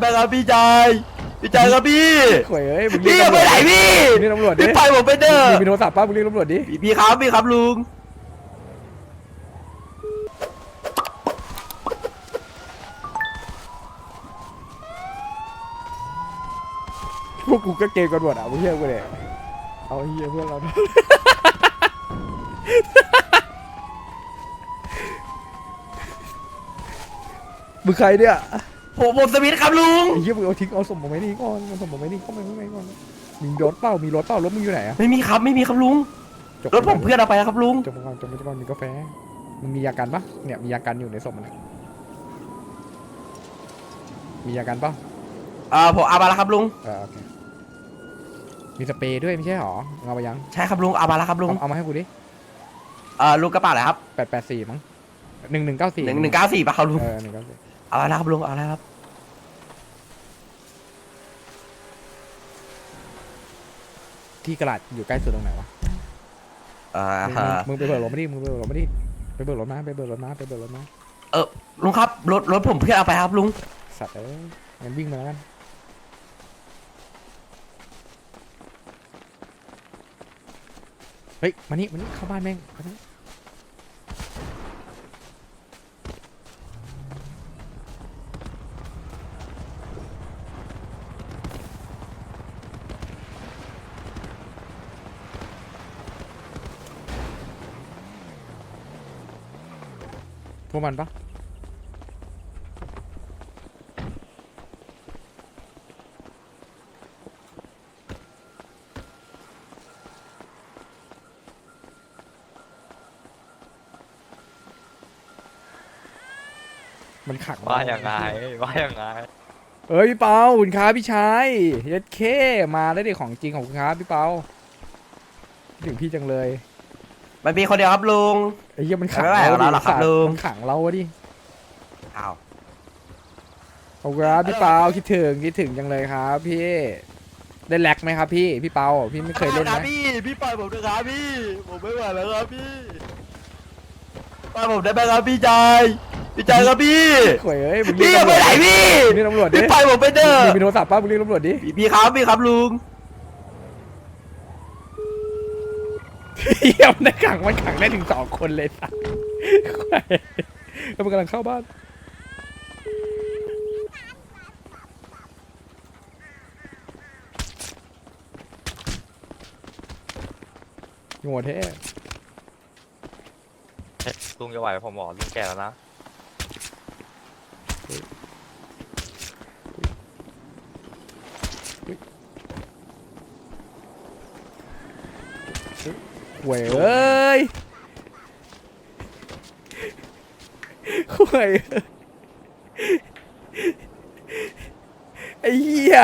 ไหมครับพี่ชายพี่ชายครับพี่ข่วยเอ้ยมึงพี่เรียกไปตำรวจไหนพี่เรียกตำรวจดิพี่ไปผมไปเด้อมึงมีโทรศัพท์ป่ะมึงเรียกตำรวจดิ พี่พี่ครับพี่ครับลุงพวกกูก็เกมกันหมดอะมึงเชื่อกูเลยเอาไอ้เฮียเพื่อนเรามึงใครเนี่ย ผมผมสมิธครับลุง ไอ้เหี้ยมึงเอาทิ้งเอาสมผมไว้นี่ก่อนเอาสมผมไว้นี่เข้าไปข้างในก่อนมีรถเปล่ามีรถเปล่ารถมึงอยู่ไหนอะไม่มีครับไม่มีครับลุงจบรถผมเพื่อนเอาไปครับลุงจบก่อนจบก่อนมีกาแฟมึงมียากันปะเนี่ยมียากันอยู่ในศพมันอะมียากันปะอ่าผมเอามาแล้วครับลุง เออโอเคมีสเปรย์ด้วยไม่ใช่หรอมึงเอาไปยังใช่ครับลุงเอามาแล้วครับลุงเอาเอามาให้กูดิอ่าลุงกระเป๋าอะไรครับแปดแปดสี่มั้งหนึ่งหนึ่งเก้าสี่หนึ่งหนึ่งเก้าสี่ป่ะครับลุงเออหนึ่งเก้าสี่เอาแล้วครับลุงเอาแล้วครับ ที่กระดาษอยู่ใกล้สุดตรงไหนวะอ่ามึงฮะมึงไปเบิกรถมาดิมึงไปเบิกรถมาดิไปเบิกรถมาไปเบิกรถมาไปเบิกรถมาเออลุงครับรถรถผมเพื่อนเอาไปครับลุงสัตว์เอ้ยงั้นวิ่งมาแล้วกันเฮ้ยมานี่มานี่เข้าบ้านแม่งมานี่ วกมันปะมันขังว่าอย่างไงว่าอย่างไงเอ้ยพี่เปาคุณค้าพี่ชายเย็ดเคมาได้ดิของจริงของคุณค้าพี่เปาคิดถึงพี่จังเลย มันมีคนเดียวครับลุง ไอ้เหี้ยมันขังไม่ไหวเราแล้วเหรอครับสัตว์ลุง มันขังเราอะดิอ้าวขอบคุณครับพี่เปาคิดถึงคิดถึงจังเลยครับพี่ได้แลกไหมครับพี่พี่เปาพี่ไม่เคยเล่นครับนะพี่พี่ปล่อยผมด้วยครับพี่ ผมไม่ไหวแล้วครับพี่ปล่อยผมได้ไหมครับพี่ชายพี่ชายครับพี่ข่วยเอ้ยมึงเรีพี่ยกไปตำรวจไหนพี่มึงเรียกตำรวจดิพี่ปล่อยผมไปเด้อมึงมีโทรศัพท์ป่ะมึงเรียกตำรวจดิ พี่พี่ครับพี่ครับลุง เยี่ยมในขังมันขังได้ถึงสองคนเลยสัสแล้วมันกำลังเข้าบ้านหัวแท้ลุงจะไหวผมผมบอกลุงแก่แล้วนะ หวยเอ้ยหวยไอ้เหี้ย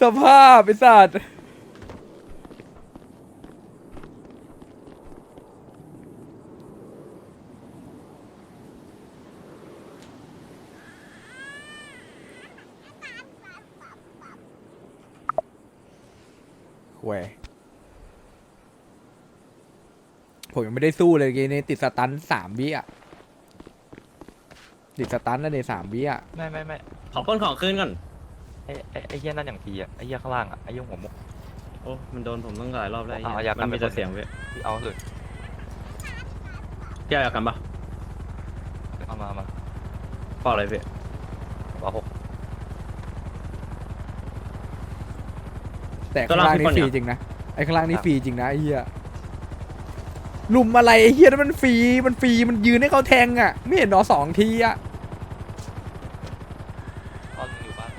สภาพไอ้สัตว์หวย ผมยังไม่ได้สู้เลยเกมนี้ติดสตันสามวิอะติดสตันนั่นเองสามวิอะไม่ไม่ไม่ขอปล้นของคืนก่อน ไอ้ไอ้ไอ้เหี้ยนั่นอย่างทีอะไอ้เหี้ยข้างล่างอะไอ้เหี้ยหัวมุก โอ้ มันโดนผมตั้งหลายรอบแล้วไอ้เอาเหี้ยเอาอยากกลัมับนมีไปแต่เสียงเว้ยที่เอาเลยพี่เอาอยากกันปะเอามามาพออะไรพี่เอาหกแต่ข้างล่างนี่ฟรีจริงนะไอ้ข้างล่างนี่ฟรีจริงนะไอ้เหี้ย ลุมอะไรไอ้เหี้ยนั่นมันฟรีมันฟรีมันยืนให้เขาแทงอะ ไม่เห็นหรอสองทีอะตอนลุงอยู่บ้าน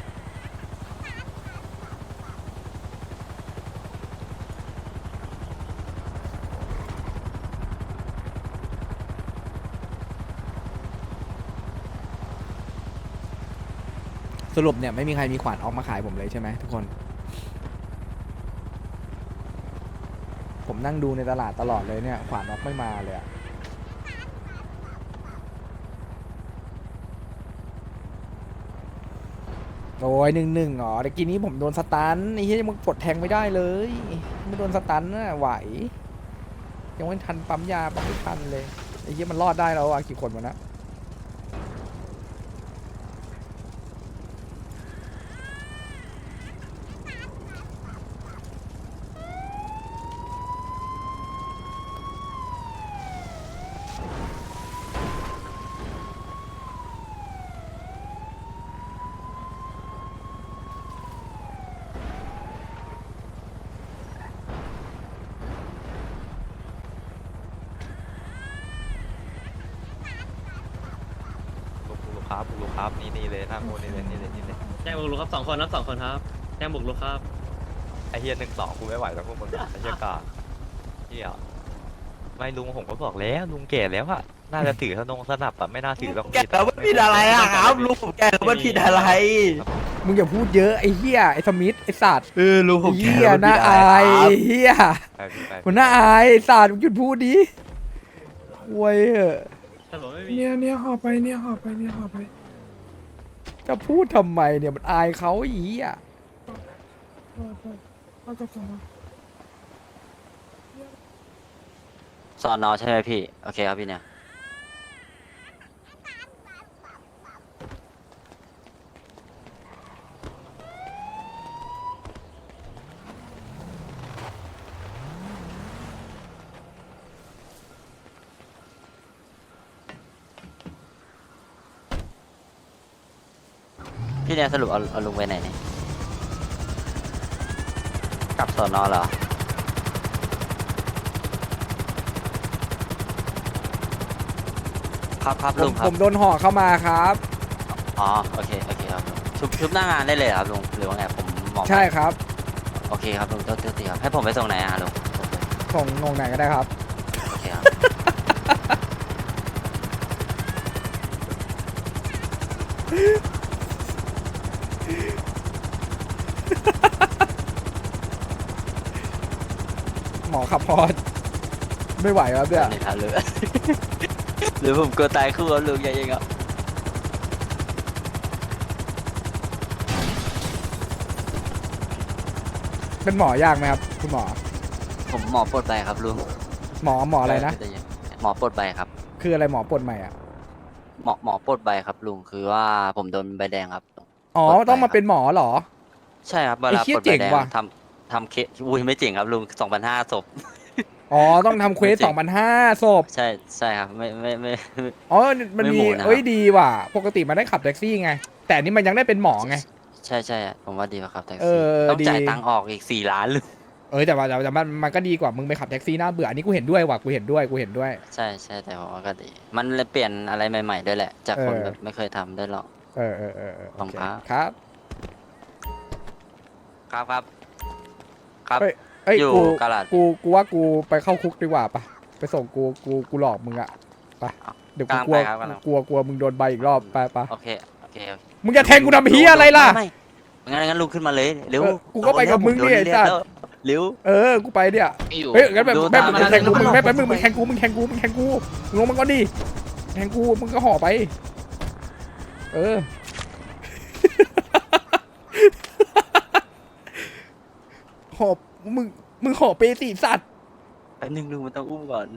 สรุปเนี่ยไม่มีใครมีขวานออกมาขายผมเลยใช่ไหมทุกคน ผมนั่งดูในตลาดตลอดเลยเนี่ยขวานออกไม่มาเลยอะโอ้ยหนึ่งหนึ่งอ๋อตะกี้นี้ผมโดนสตันไอ้เหี้ยยังกดแทงไม่ได้เลยไม่โดนสตันน่ะไหว ยังไม่ทันปั๊มยาปั๊มไม่ทันเลยไอ้เหี้ยมันรอดได้แล้วอะกี่คนวะนะ ลุก ครับนี่นี่เลยหน้าโมนี่เลยนี่เลยนี่เลยแจ้งบุกรุกครับสองคนครับสองคนครับแจ้งบุกรุกครับไอ้เฮียหนึ่งสองกูไม่ไหวแล้วพวกมึงอะไอ้เฮียกาเฮียไม่ลุงผมก็บอกแล้วลุงแก่แล้วอะน่าจะถือธนงสนับอะไม่น่าถือต้องแกแล้วมันผิดอะไรอะครับลุงผมแกแล้วมันผิดอะไรมึงอย่าพูดเยอะไอ้เหี้ยไอ้สมิธไอ้สัตว์เออลุงผมแกเหี้ยแล้วมันน่าผิดอะไรอายครับไอ้เหี้ยไปพี่ไปมันน่าอายไอ้สัตว์มึงหยุดพูดดิโว้ยเออแต่ผมไม่มีเนี่ยเนี่ยห่อไปเนี่ยห่อไปเนี่ยห่อไป จะพูดทำไมเนี่ยมันอายเขาอ้เหี้ยห่อไปเอากระเป๋าสอนอใช่ไหมพี่ โอเคครับพี่เนี่ย พี่เนี่ยสรุปเอาเอาลุงไปไหนเนี่ยกลับสอนอเหรอครับครับผลุมงคผรับมโดนห่อเข้ามาครับ อ๋อโอเคโอเคครับลุงชุบชุบหน้างานได้เลยเหรอครับลุงหรือว่าไงผมหมอใช่ครับ โอเคครับลุงเจ้าเจ้าตีครับให้ผมไปส่งไหนอะลุงส่งงงไหนก็ได้ครับ โอเคครับ หมอขับ พอดไม่ไหวครับเนี่ยนี่ครับลุงหรือผมกลัวตายคู่ครับลุงอย่าอย่างเงี้ยเป็นหมอยากไหมครับคุณหมอ ผมหมอปลดใบครับลุงหมอหมออะไรนะ หมอปลดใบครับ คืออะไรหมอปวดใหม่อะ หมอหมอปลดใบครับลุงคือว่าผมโดนใบแดงครับ อ๋อ ปลดใบต้องมาเป็นหมอเหรอ ใช่ครับเวไอ้ลาเหี้ยปลดเจ๋ใบงแดงว่ะ ทำทำเคสอุ้ยไม่เจ๋งครับลุงสองพันห้าศพ อ๋อต้องทำเควสจริงสองพันห้าศพใช่ใช่ครับไม่ไม่ไม่ไม่อ๋อมันไม่มีหมูนะครับ เอ้ยดีว่ะ ปกติมันได้ขับแท็กซี่ไง แต่อันนี่มันยังได้เป็นหมอไง ใช่ใช่อะผมว่าดีกว่าครับแท็กเอซี่อต้องดีจ่ายตังค์ออกอีกสี่ล้านลุงเออแต่ว่าแต่ว่าแต่มันมันก็ดีกว่ามึงไปขับแท็กซี่หน้าเบื่ออันนี้กูเห็นด้วยว่ะกูเห็นด้วยกูเห็นด้วย ใช่ใช่แต่ผมว่าก็ดี มันเลยเปลี่ยนอะไรใหม่ๆด้วยแหละ จากคนเออ แบบไม่เคยทำด้วยหรอก เออเออเออเออขอบคุณครับ ครับครับ ครับครับเอ้ยเอ้ยอยู่กูกาลาด กูกูว่ากูไปเข้าคุกดีกว่าปะไปส่งกูกูกูหลอกมึงอะไปเดี๋ยวกูกลัวกำลังไปครับกำลังกลัวกลัวมึงโดนใบอีกรอบไปไปโอเคโอเคโอเคมึงจะแทงกูทำเฮียอะไรล่ะไม่ไม่งั้นงั้นลุงขึ้นมาเลยเร็วเออกูก็ไปกับมึงนี่ไอ้สัตว์เร็วเออกูไปเนี่ยอยู่เฮ้ยงั้นแบบดูแม่งตามมึงแทงกูมึงมาแม่งแป๊บมึงมึงแทงกูมึงแทงกูมึงแทงกูมึงลงมาก่อนดิแทงกูมึงก็ห่อไป เออ หอบ มึง มึงห่อเปสิสัตว์ แป๊บนึงลุงมันต้องอุ้มก่อน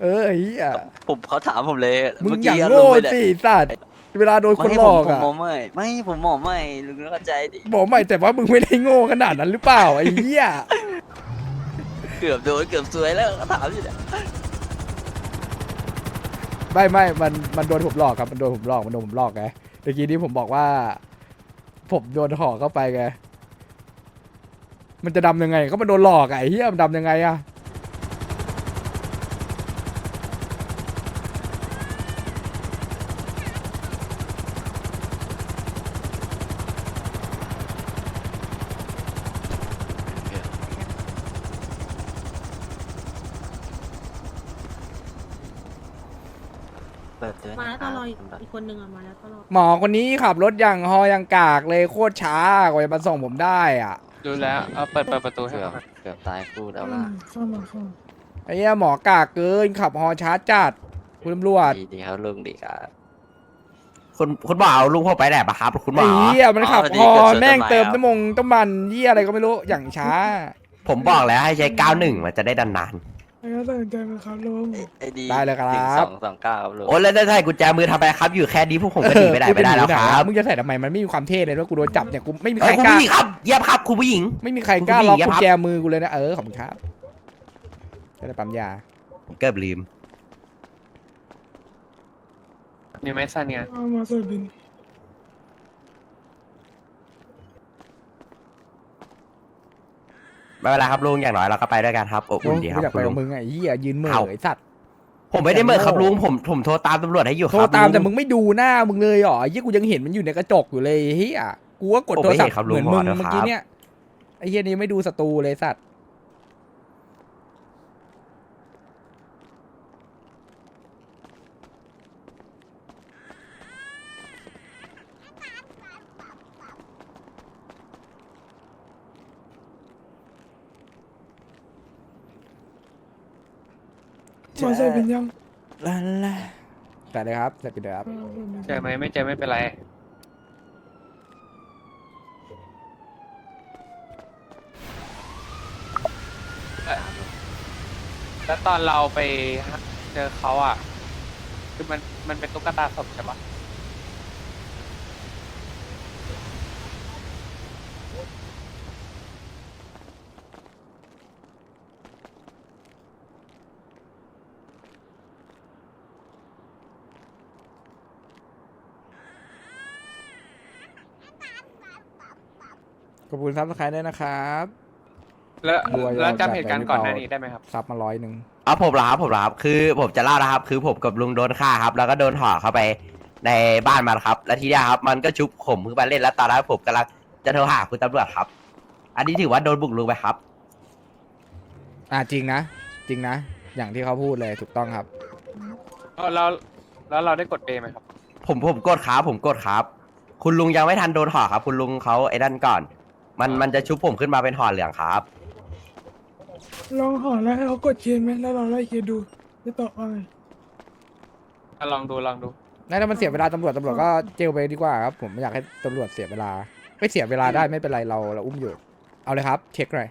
เออไอ้เหี้ยผมเขาถามผมเลยมึงเมื่อย่างกี้โง่ลุไม่ได้สิสัตว์ เวลาโดนคนไม่หลอกผมอะ ผมหมอไม่ ไม่ผมหมอไม่ลุงต้องเข้าใจดิบอกใหม่แต่ว่ามึงไม่ได้โง่ขนาดนั้นหรือเปล่าไอ้เหี้ย เกือบโดนเกือบซวยแล้วเขาถามอยู่เนี่ยไม่ไม่มันมันโดนผมหลอกครับ มันโดนผมหลอก มันโดนผมหลอกไงเมื่อกี้นี้ผมบอกว่า ผมโดนห่อเข้าไปไง มันจะดำยังไง ก็มันโดนหลอกอะไอ้เหี้ยมันดำยังไงอะ เปิดเตือ นมาแล้วตลอดนะครับอีกคนนึงอะมาแล้วตลอดหมอคนนี้ขับรถอย่างฮออย่างกากเลยโคตรช้ากว่าจะมาส่งผมได้อะดูแล้วเอาเปิดเปิดประตูให้เกือบหน่อยเกือบตายคู่แล้วอืล่ะมเข้ามาเข้ามาไอ้เหี้ยหมอกากเกินขับฮอช้าจัดคุณตำรวจดีดีครับลุงดีครับคุณคุณหมอเอาลุงผมไปไหนปะครับคุณหมไอ้อเหี้ยมันขับอ๋อดีฮอเกิดชนแม่งต้นไม้เติมครับน้ำมงน้ำมันเหี้ยอะไรก็ไม่รู้อย่างช้า ผมบอกแล้วให้ใช้ 91 มันจะได้นาน ไอ้ก็ตัดสินใจมาครับลุงไอ้ดีได้เลยครับหนึ่งสองสองเก้าครับลุๆงโอ้แล้วได้ใส่กุญแจมือทำไมครับ อยู่แค่นี้พวกผมก็หนีไปไหนไม่ได้แล้วครับมึงจะใส่ทำไมมันไม่มีความเท่เลยว่ากูโดนจับเนี่ยกูไม่มีเอใครอคุณกล้าผู้หญิงครับเยี่ยมครับคุณผู้หญิง ไม่มีใครกล้าคุณผู้หญิล็อกงกุญครับแจมือกูเลยนะเออขอบคุณครับจะได้ปั๊มยาผมเกือบลืม มีไม้สั้นไงเอามาสวยบิน ไม่เป็นไรครับลุงอย่างน้อยเราก็ไปด้วยกันครับอบโอ้อุ่นยดีคไม่รับอยากคุไปณลุกับง มึงอะไอ้เหี้ยยืนเหม่อเอา ไอ้สัตว์ ผมไม่ได้เมินครับลุงผมผมโทรตามตำรวจให้อยู่คโทรับรตามแต่ลุ มึงไม่ดูหน้ามึงเลยเหรอไอ้เหี้ยกูยังเห็นมันอยู่ในกระจกอยู่เลยเฮียกูก็กดผมโทรไม่ศัพเห็นท์ครับลุเหงมือนมึงขอโทษเมื่อกี้ครับเนี่ยไอ้เหี้ยนี้ไม่ดูศัตรูเลยสัตว์ มอไซค์เป็นยังลาลาแต่เลยครับแต่ปิดเลยครับอ่าผมเป็นเจอไหมไม่เจอไม่เป็นไรเอ่อแล้วตอนเราไปเจอเขาอะ คือมันมันเป็นตุ๊กตาศพใช่ปะ ขอบคุณซับสไครต์ด้วยนะครับแล้วบัวยาวแล้วจัดจำเหตุการไปณ์หรือก่อนเปหล่าน้านี้ได้ไหมครับซับมาร้อยหนึ่งอ๋อผมเหรอครับผมเหรอครับคือผมจะเล่านะครับ คือผมกับลุงโดนฆ่าครับ แล้วก็โดนห่อเข้าไปในบ้านมันครับ แล้วทีเนี้ยครับ มันก็ชุบผมขึ้นมาเล่นแล้วตอนนั้นผมกำลังจะโทรหาคุณตำรวจครับ อันนี้ถือว่าโดนบุกรุกไหมครับ อ่าจริงนะ จริงนะ อย่างที่เขาพูดเลยถูกต้องครับแล้วแล้วเราได้กดเบย์ไหมครับ ผมผมกดครับผมกดครับ คุณลุงยังไม่ทันโดนห่อครับ คุณลุงเขาไอ้นั่นก่อน มันมันจะชุบผมขึ้นมาเป็นห่อเหลืองครับ ลองห่อแล้วให้เขากดเคสไหมแล้วเราไล่เคสดูจะตอบว่าไงลองดูลองดู นั่นถ้ามันเสียเวลาตำรวจตำรวจก็เจลไปดีกว่าครับ ผมไม่อยากให้ตำรวจเสียเวลา ไม่เสียเวลาได้ไม่เป็นไรเราเราอุ้มอยู่ เอาเลยครับ เช็คหน่อย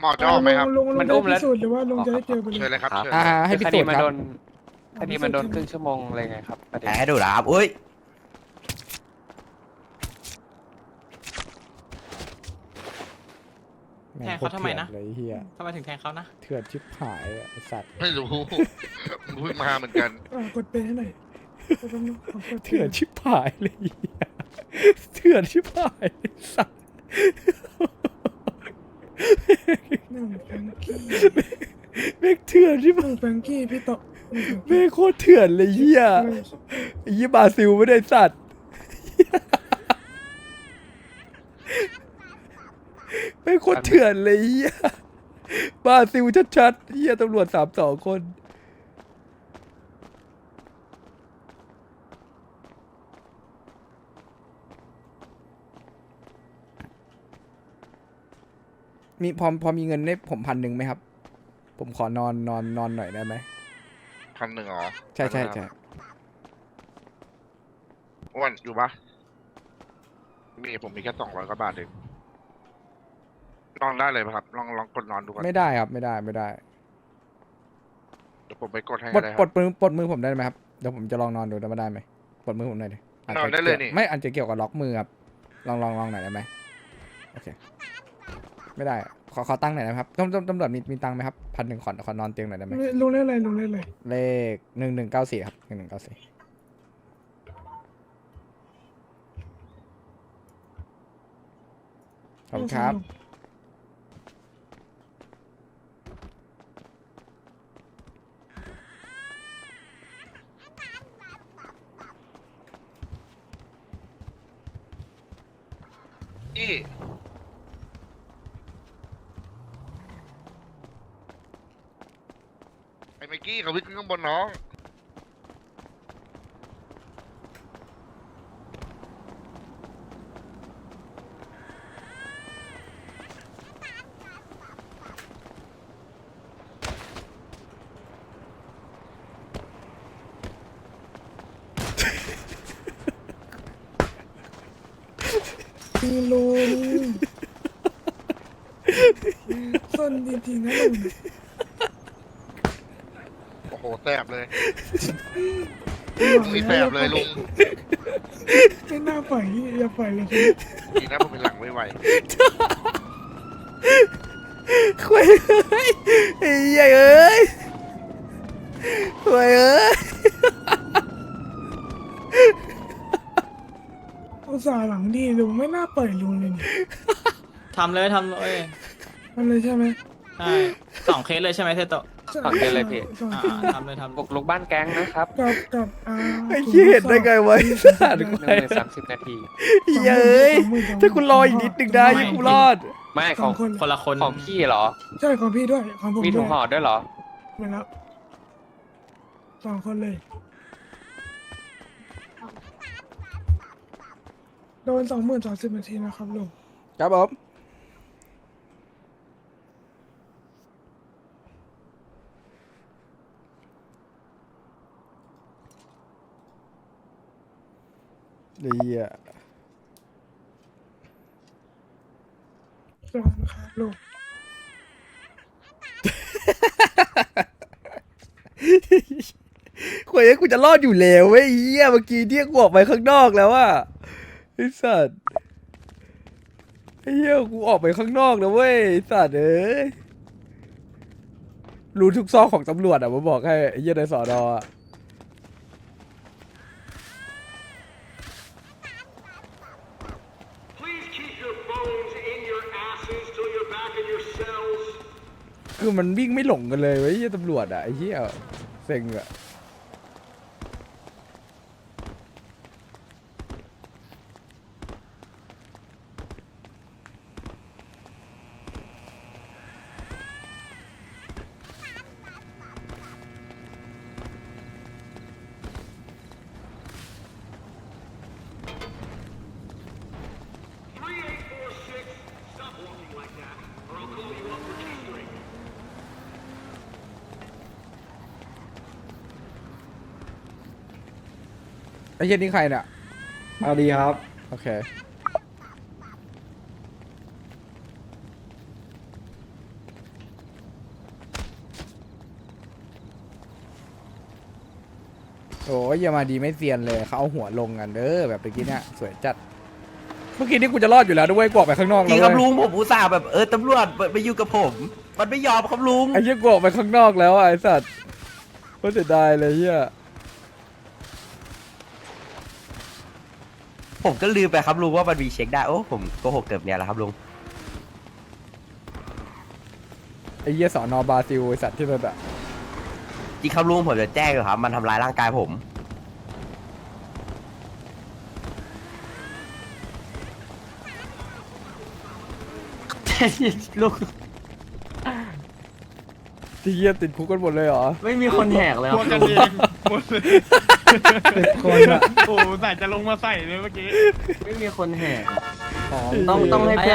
หมอจะออกไหมครับลุงลุงมันได้อุ้มแล้ว พิสูจน์หรือว่าลุงจะได้เจอไปเลเชิญยเลยครับเชิญอ่าให้พิคสูดีจน์มันครับโดนคดีมันโดนครึ่งชั่วโมงเลยไงครับประเด็นแต่ให้ดูนะครับอุ้ย แม่แทงงเขาทำไมนะโคตรเถื่อเลยไอ้เฮียทำไมถึงแทงเขานะ เถื่อนชิบหายอะไอสัตว์ ไม่รู้เพิ่งมาเหมือนกัน อ่ากดไปให้หน่อยกดแป๊บนึงขอกดเถื่อนชิบหายเลยไอ้เหี้ยเถื่อนชิบหายไอ้สัตว์หนึ่งแฟรงกี้แม่งเถื่อนชิบหนึ่งแฟรงกี้พี่ต่อหนึ่งแฟรงแม่กี้งโคตรเถื่อนเลยเฮียหนึ่งไอ้เฮียบราซิลไม่ได้สัตว์ แม่งโคตรเถื่อนเลยเฮียบราซิลชัดๆเฮียตำรวจสามสองคน มีพอพอมีเงินให้ผมพันหนึ่งไหมครับ ผมขอนอนนอนนอนหน่อยได้ไหม พันหนึ่งเหรอใช่ใช่ใช่อ้วนอยู่ปะมีผมมีแค่สองร้อยกว่าบาทเอง ลองได้เลยปะครับ ลองลองกดนอนดูก่อนไม่ได้ครับไม่ได้ไม่ได้เดี๋ยวผมไปกดให้ปลดก็ได้คปลรับ ดมือปลดมือผมได้ไหมครับเดี๋ยวผมจะลองนอนดูได้ไหมได้ไหมปลดมือผมหน่อยดิาจจะนอนได้เลยนี่กี่วไม่อาจจะเกี่ยวกับล็อกมือครับลองลองลองหน่อยได้ไหมโอเคไม่ได้อะขอขอตั้งหน่อยนะครับตำตำตำรวจมีมีตังค์ไหมครับพันหนึ่งขอขอนอนเตียงหน่อยได้ไหมลุงเล่นอะไรลุงเล่นอะไรเลขหนึ่งหนึ่งเก้าสี่ครับหนึ่งหนึ่งเก้าสี่ขอบคุณครับี่ ไอ้เมกกี้เขาวิ่งขึ้นข้างบนน้อง มีลุงส้นจริงๆนะลุง โอ้โหแสบเลยมีแสบเลยลุงไม่น่าปล่อยอย่าปล่อยเลยดีนะผมเป็นหลังไวคุยเอ้ยไอ้เหี้ยเอ้ยคุยเอ้ยอุตส่าห์หลังดีลุงไม่น่าปล่อยลุงเลยนี่ทำเลยทำเลย มันเลยใช่ไหม ใช่สองเคสเลยใช่ไหมเทโตะสองเดือนเลยพี่สองอ่าเดือนทำเลยทำบุกลุกบ้านแก๊งนะครับกับกับอ่าไอ้เหี้ยเห็นได้ไงวะไอ้สัตว์หนึ่กูงไปหมื่นสามสิบนาที เย้ยถ้ากูรออีกนิดหนึ่งได้ยังกูรอด ไม่สขอองงคนคนละคน ของพี่เหรอ ใช่ของพี่ด้วยของผมมีถุด้วงยห่อด้วยเหรอมาแล้วสองคนเลย โดนสองหมื่นสามสิบนาทีนะครับลุงครับผม ดีอะสองครับลุงคุยให้กูจะรอดอยู่แล้วเว้ยไอ้เหี้ยเมื่อกี้ที่กูออกไปข้างนอกแล้วอะไอ้สัตว์ไอ้เหี้ยกูออกไปข้างนอกแล้วเว้ยไอ้สัตว์เอ้ยรู้ทุกซอกของตำรวจอะมาบอกให้ไอ้เหี้ยในสอนอะ คือมันวิ่งไม่หลงกันเลยเว้ยเหี้ยตำรวจอะไอ้เหี้ยเซ็งอะ ไอ้เหี้ยนี่ใครเนี่ยเอาดีครับ โอเค โอ้ยอย่ามาดีไม่เซียนเลยเขาเอาหัวลงกันเด้อแบบเมื่อกี้เนี่ยสวยจัด เมื่อกี้นี่กูจะรอดอยู่แล้วด้วยกูออกไปข้างนอกจแล้ริวงครับเว้ยลุงผมอุตส่าห์แบบเออตำรวจไปอยู่กับผม มันไม่ยอมครับลุงไอ้เหี้ยกูออกไปข้างนอกแล้วอะไอ้สัตว์ก็เสียดายเลยเหี้ย ผมก็ลืมไปครับลุงว่ามันมีเช็คได้ โอ้ผมโกหกเกือบเนี่ยแหละครับลุง ไอ้เหี้ยสอนอบราซิลไอ้สัตว์ที่นั่นอะจริงครับลุงผมจะแจ้งอยู่ครับ มันทำร้ายร่างกายผม ลูกที่เหี้ยติดคุกกันหมดเลยเหรอ ไม่มีคนแหกเลยพวกกันเองหมดเลย สิบคนอะ โอ้ใส่จะลงมาใส่เลยเมื่อกี้ ไม่มีคนแหกต้องต้องให้เพื่อน